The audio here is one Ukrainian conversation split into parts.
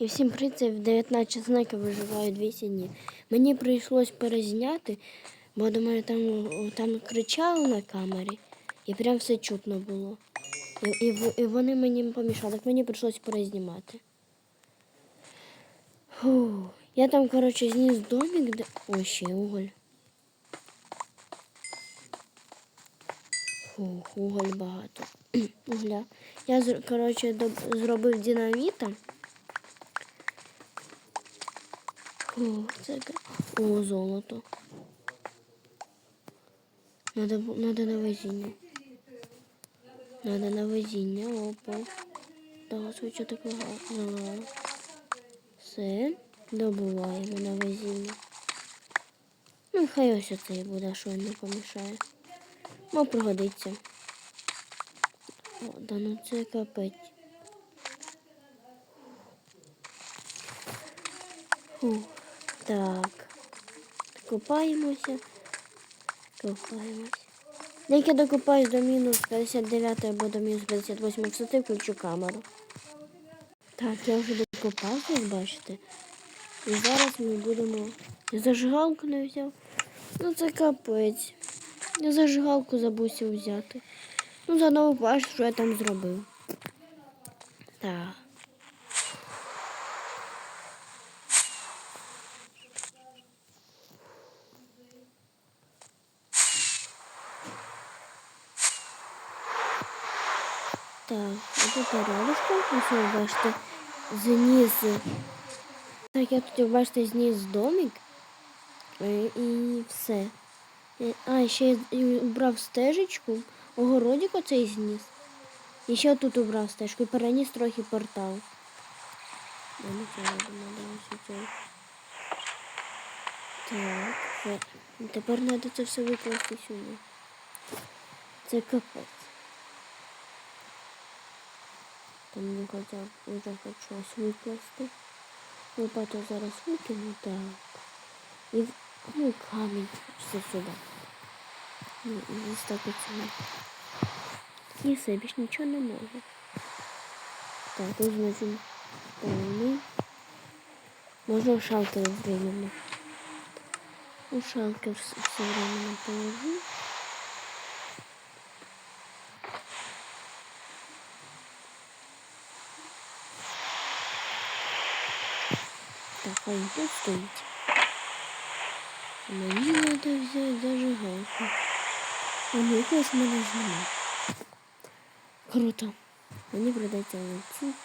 І всім в 19 знаків виживаю 200 днів. Мені прийшлось перезняти, бо мене там, там кричали на камері, і прям все чутно було. І, і, і вони мені помішали, так мені прийшлось перезнімати. Фу. Я там, коротше, зніс домик, де. Ой, ще уголь. Фух, уголь багато. Угля. Я, коротше, доб- зробив динаміта. О, це О, золото. Надо, надо на везіння. Надо на везіння, опа. Ось що так залагало. Все, добуваємо на везіння. Ну, хай ось оце і буде, що не помішає. Ну, пригодиться. О, да ну це капець. Фух. Так. Копаємося. Копаємося. Як я докопаюсь до мінус 59 або до мінус 58 висоти, включу камеру. Так, я вже докопався, як бачите. І зараз ми будемо. Я зажигалку не взяв. Ну це капець. Я зажигалку забувся взяти. Ну, заодно бачу, що я там зробив. Так. Так, це порядочку. Ось ви бачите, зніс. Так, я тут, бачите, зніс домик. Е, І все. Е, А, ще я убрав стежечку, огородик оцей зніс. І ще тут убрав стежку і переніс трохи портал. Так, все. Тепер треба це все викласти сюди. Це капець. Там не хоча б вже хоч щось викласти. Лопату зараз викину, так. І в- ну, камінь все сюди. Ну, і ось так оце. І все, більш нічого не можу. Так, ось значить повний. Можна шалкер временно. У шалкер все временно положу. Так, а он тут стоит. Мені надо взять зажигалку. А ну якось мене знімає. Круто. Мені придеться летіть.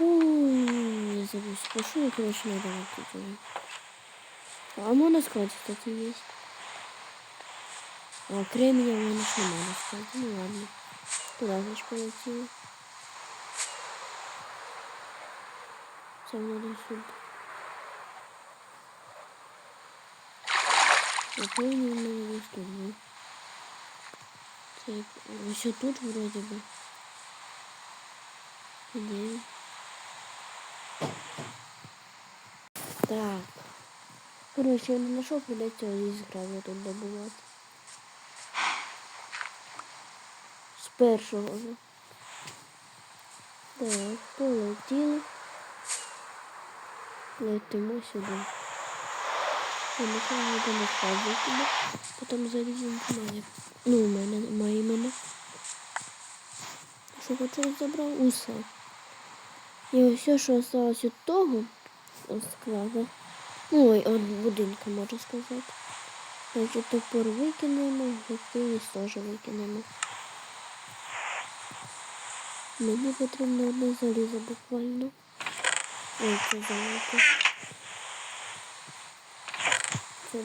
Ой, я забув спашу, короче, надо лететь уже. А можна склад, кстати, есть. А кремния у мене ж немає на складі. Ну ладно. Туда, значит, полетіли. Надо сюди. Я помню, у мене десь тут вроде би. Де? Так. Короче, я не знайшов, придеться із гравію тут добувати. З першого. Так, полетіли. Летимо сюди. Знаю, як не складу туди. Потім заліземо в мене. Ну, у мене, має мене. Що хочу забрав усе. І все, що осталось від того от склада. Ну, ой, від будинку, можна сказати. Значить, топор викинемо, готовність теж викинемо. Мені потрібно одне залізо буквально. Ой, це золото. Це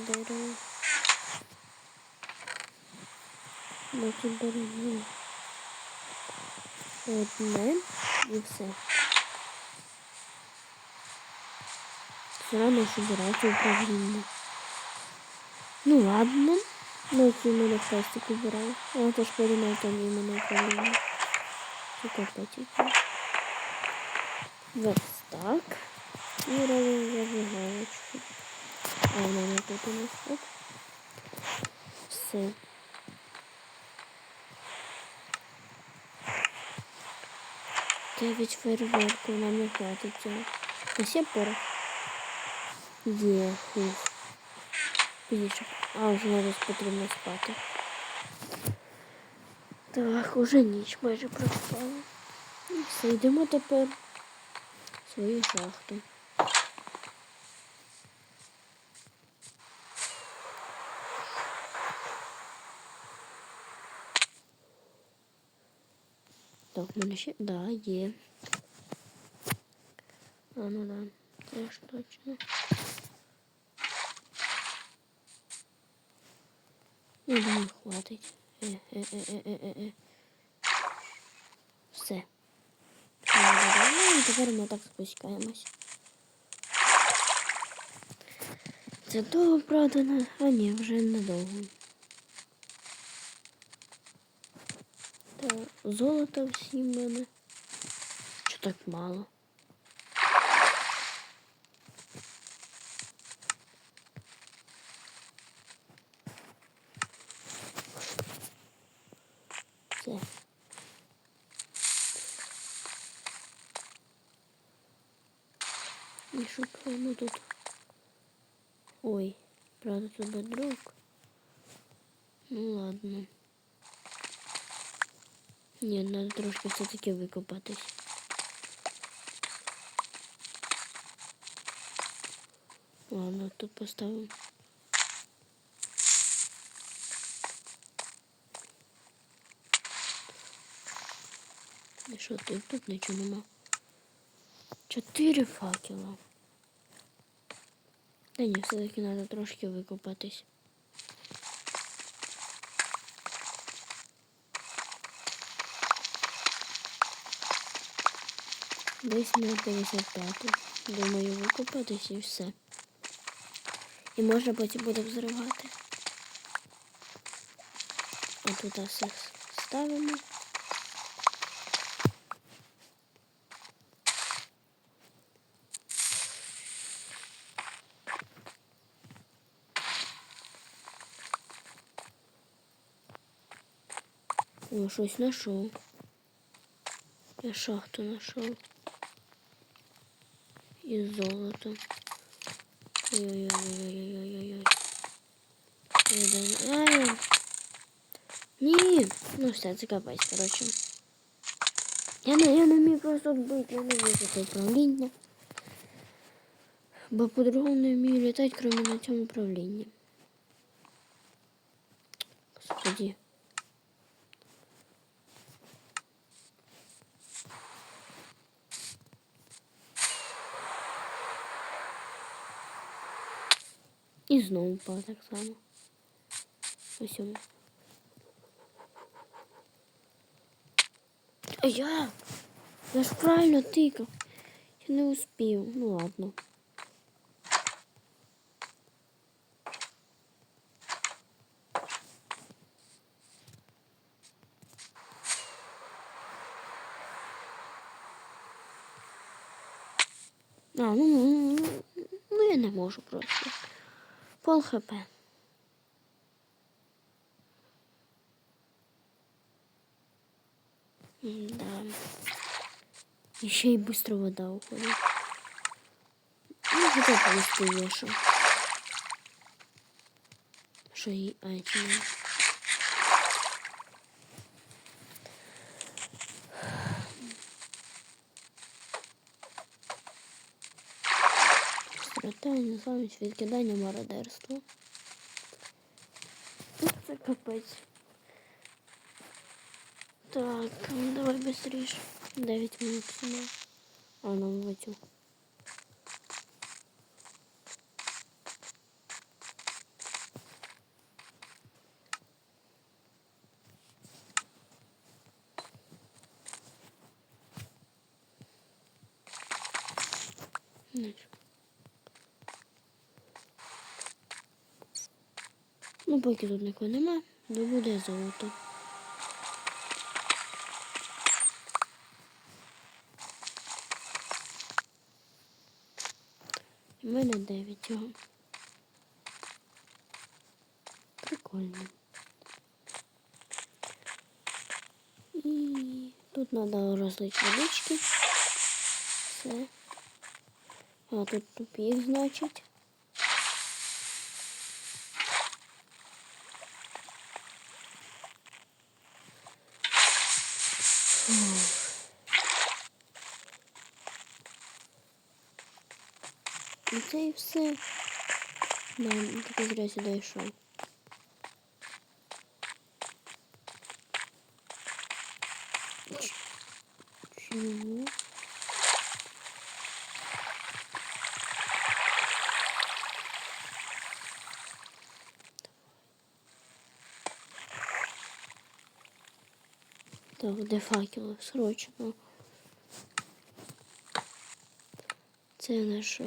і все. Равно собирати управління. Ну ладно. Ну, це мене пластик убираю. А то ж подумав, там іменно управління. Це карточки. Верстак. І робимо зажигалочку. А в мене тут у нас так. Все. 9 фейерверків нам не хватить цього. Ось є порох. Є. є. А, вже зараз потрібно спати. Так, уже ніч майже проспала. І все, йдемо тепер свою шахту. Так, мене ще. Да, є. А, ну да. Це ж точно. Я думаю, хватить. Е, е, е, е, е, е, е. Все. Тепер ми так спускаємось. Це довго продано, а ні, вже недовго. Так, золото всі в мене. Що так мало? Ой, правда, тут бедрок. Ну ладно. Ні, треба трошки все-таки викопатись. Ладно, тут поставимо. І що тут? Тут нічого нема. Чотири факела. Та ні, все-таки треба трошки викопатись. Десь на 55. Думаю, викопатись і все. І можна потім буде взривати. А тут все ставимо. О, щось знайшов. Я шахту знайшов. І золото. Ой-ой-ой-ой-ой-ой-ой-ой. Ой, Ай. Ні. Ну все, це капець, коротше. Я не, я не вмію просто бити, я не вмію це управління. Бо по-другому не вмію літати, крім на цьому управлінні. Господи. І знову впав так само. Ось він. А я? Я ж правильно тикав. Я не успів. Ну ладно. А, ну, ну, ну, ну я не можу просто. Пол хп. Да. Еще и быстро вода уходит. Ну, хотя просто вешу. Что и... А, Стратегія, незламність, відкидання, мародерство. Ну, Це капець. Так, ну давай швидше. 9 минут сюди. А, нам в эту. Значить. Ну, поки тут нікого нема, добуде золото. У мене 9 його. Прикольно. І Тут треба розлити водички. Все. А тут тупик, значить. Все. Да, таки зря сюди йшов. Чому? Так, де факели? Срочно. Це на що?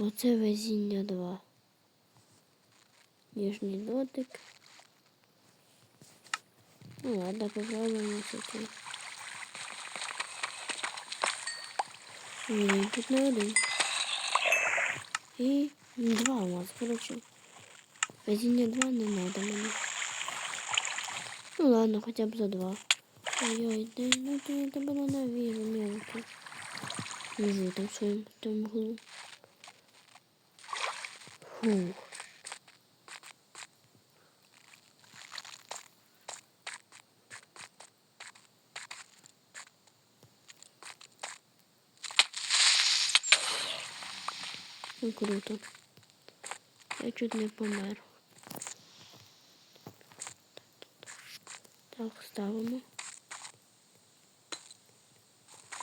Оце везіння 2. Ніжній дотик. Ну ладно, попробуємо тут. Ні, тут не один. І два у нас, коротше. Везіння 2 не надо мені. Ну ладно, хоча б за два. Ой-ой, де, ну ти я тебе ненавижу, мелкий. Лежу там в своєму тому углу. Фух. Ну круто. Я чуть не помер. Так, ставимо.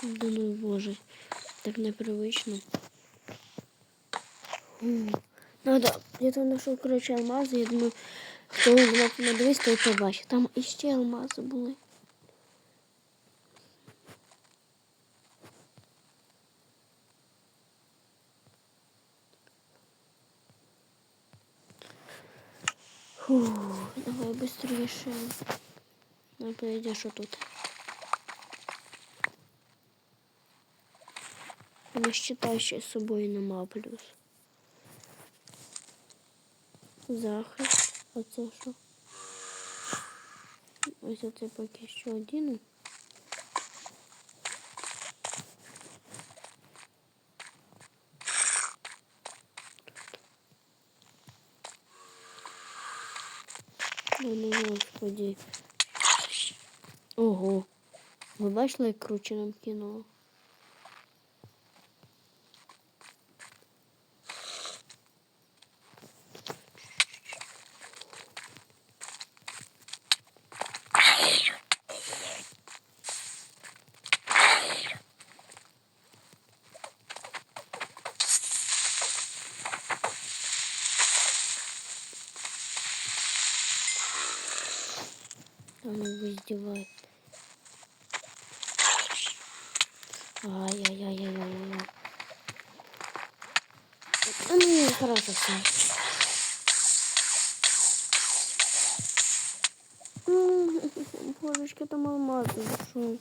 Да ну боже, так непривично. Фу. Надо, я там знайшов, коротше, алмази, я думаю, хто на надивись, той побачить. Там іще алмази були. Фу, давай быстрее. Ну, подойди, що тут. Не считай, ще з собою нема плюс. Захист. Оце що? Ось оце поки що один. Ну господи. Ого. Ви бачили, як круче нам кинуло? А ну вы издеваетесь. Ай-яй-яй-яй-яй. Хорошо. Божечки, там алмазы ушел.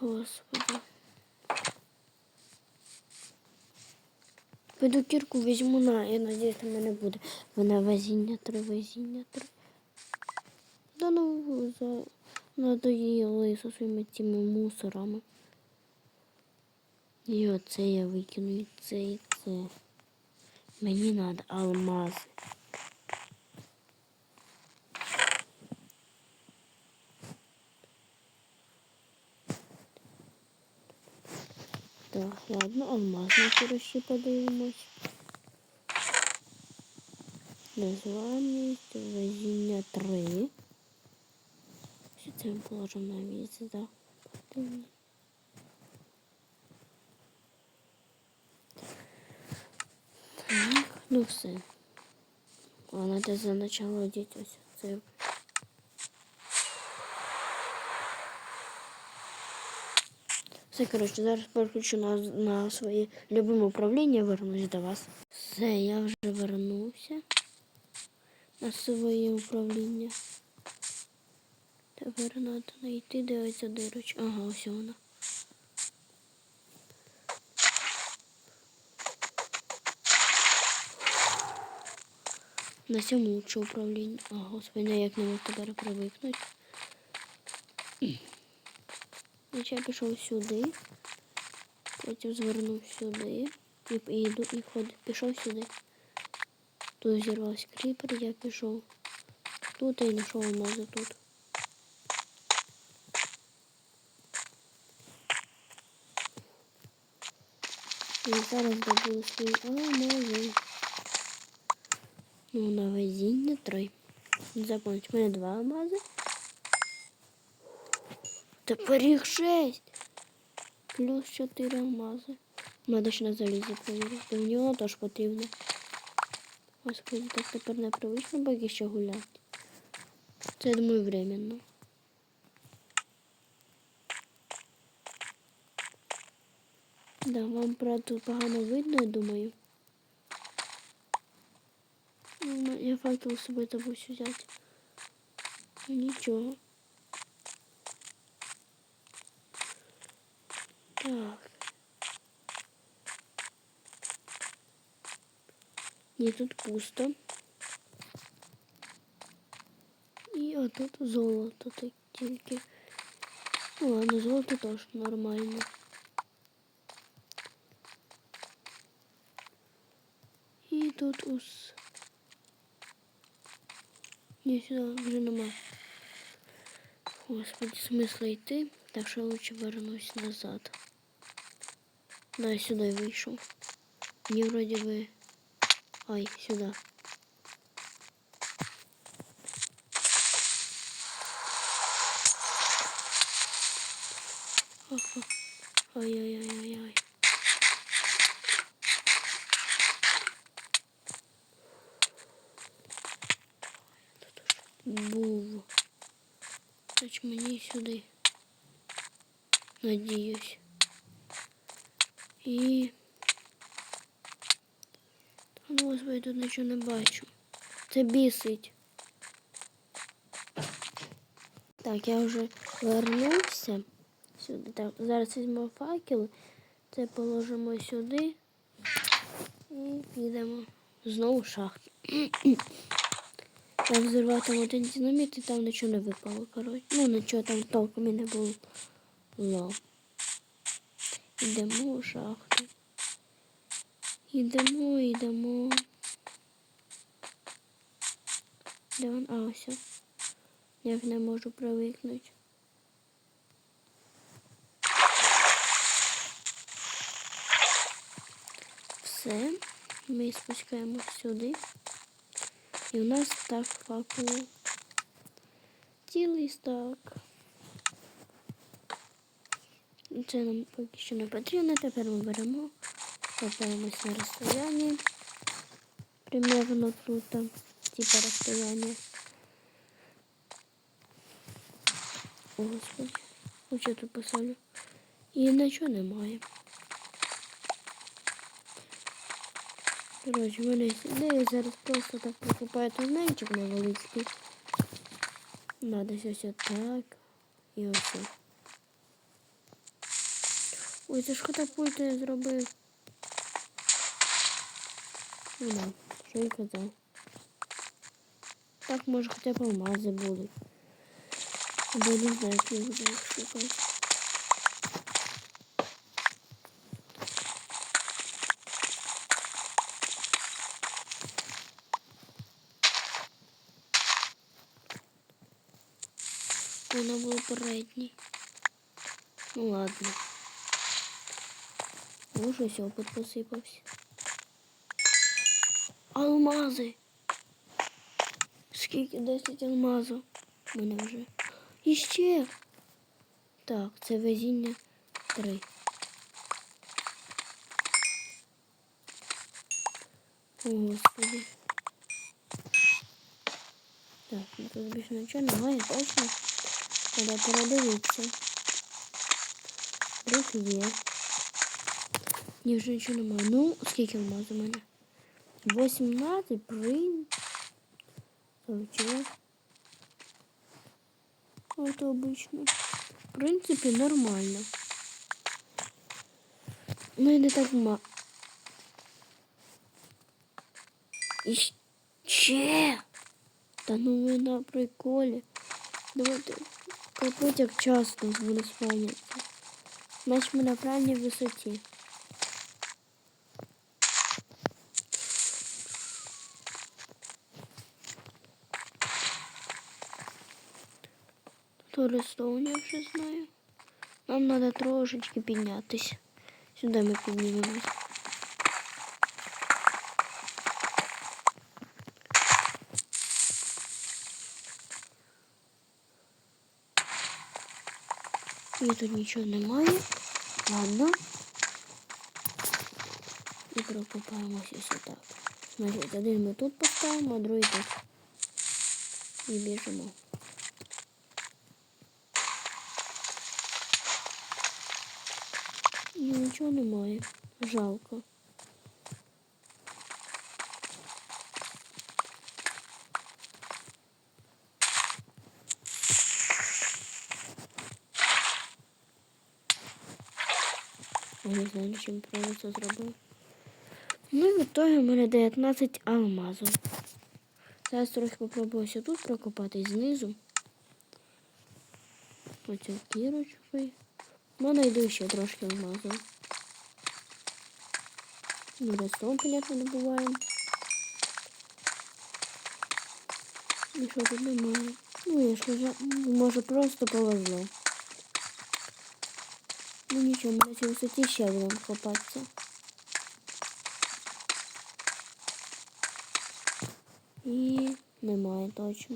Господи. Піду кірку візьму на, я надіюсь, там мене буде. Вона везіння три, везіння три. Да ну за надоїли зі своїми цими мусорами. І оце я викину, і це, і це. Мені треба алмази. Так, ладно, алмазники ще подивимось. Незламність, везіння 3. Що це ми положимо на місце? Подивимось. Так, ну все. Ладно, де за начало одіть ось це. Все, коротше, зараз переключу на, на своє любиме управління, вернусь до вас. Все, я вже вернувся на своє управління. Тепер треба знайти, де ось дирочка. Ага, ось вона. На цьому лучше управління. А, господи, я як не можу тепер привикнути. Я пішов сюди. Потім звернув сюди. І, йду, і ход, пішов сюди. Тут зірвався кріпер, я пішов. Тут і знайшов алмази тут. І зараз добуду свої алмази. Ну, на везіння три. Запомніть, у мене два алмази. Тепер їх шесть. Плюс чотири алмази. Надо ще на залізі провірити. Мені воно теж потрібно. Господи, так тепер непривично поки ще гуляти. Це, я думаю, временно. Да, вам правда погано видно, я думаю. Ну, Я факел з собою забув взяти. Ну, Нічого. Так. Ні, тут пусто. І отут золото так тільки. Ну ладно, золото теж нормально. І тут ус. Ні, сюди вже нема. Господи, смисла йти, так що лучше вернусь назад. Да, я сюди вийшов. Мені вроді би. Ай, сюди. Ага. Був. Значить мені сюди. Надіюсь. І... Ну, господи, тут нічого не бачу. Це бісить. Так, я вже вернувся сюди. Так, зараз візьмемо факел. Це положимо сюди. І підемо знову в шахту. Я взорвав там один динаміт і там нічого не випало, коротше. Ну, нічого там толком і не було. Ло. Йдемо у шахту. Йдемо, йдемо. Де він? А, ось. Я не можу привикнути. Все. Ми спускаємо сюди. І у нас так факел. Цілий стак. Це нам поки що не потрібно. Тепер ми беремо, копаємось на розстоянні. Примерно тут, типа розстояння. О, Господи, Хочу тут посолю. І нічого немає. Коротше, в мене є ідея зараз просто так покупаю тунельчик невеличкий. Надо ось так. І ось. Ой, це ж катапульту я зробив. Ну да, що я казав. Так може хоча б алмази будуть. Або не знаю, як їх буду їх шукати. Воно було передній. Ну ладно. Може, ось опит посипався. Алмази. Скільки 10 алмазів? У мене вже. І ще. Так, це везіння 3. О, Господи. Так, ну тут більше нічого немає, точно. Треба передивитися. Рух є. Ні, вже нічого немає. Ну, скільки алмаз у мене? 18, блин. Получила. Это обычно. В принципе, нормально. Ну и не так мало. І... щ- Че? Та ну ви на приколі. Давайте капець як часто буде спавнитися. Значить ми на правильній висоті. То Рестовня вже знаю. Нам треба трошечки піднятися. Сюди ми піднімемось. І тут нічого немає. Ладно. І прокопаємося сюди. Значить, один ми тут поставимо, а другий тут. І біжимо. І нічого немає. Жалко. Знаю, чим правильно це зробив. Ну і в итоге у мене 19 алмазів. Зараз трохи попробую тут прокопати знизу. Оцю кірочкою. Ну, найду ще трошки алмазів. Ну, Redstone, понятно. І що тут немає? Ну, я ж вже, може, просто повезло. Ну нічого, ми на цій висоті ще будемо копатися. І немає точно.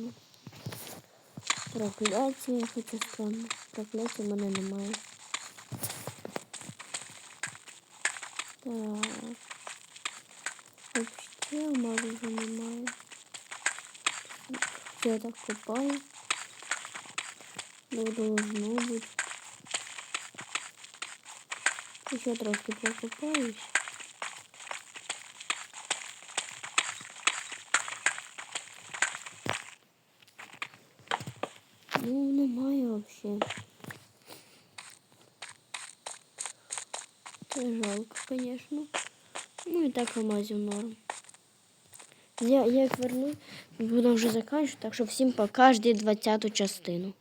Прокляття, хоча странно. Прокляття в мене немає. Так. Взагалі алмазу вже немає. Це я так копаю. Ну, должно бути. Еще трошки прокопаюсь. Ну, немає вообще. Це жалко, конечно. Ну і так алмазів норм. Я, їх верну, буду вже заканчивать, так що всім пока, жди 20 частину.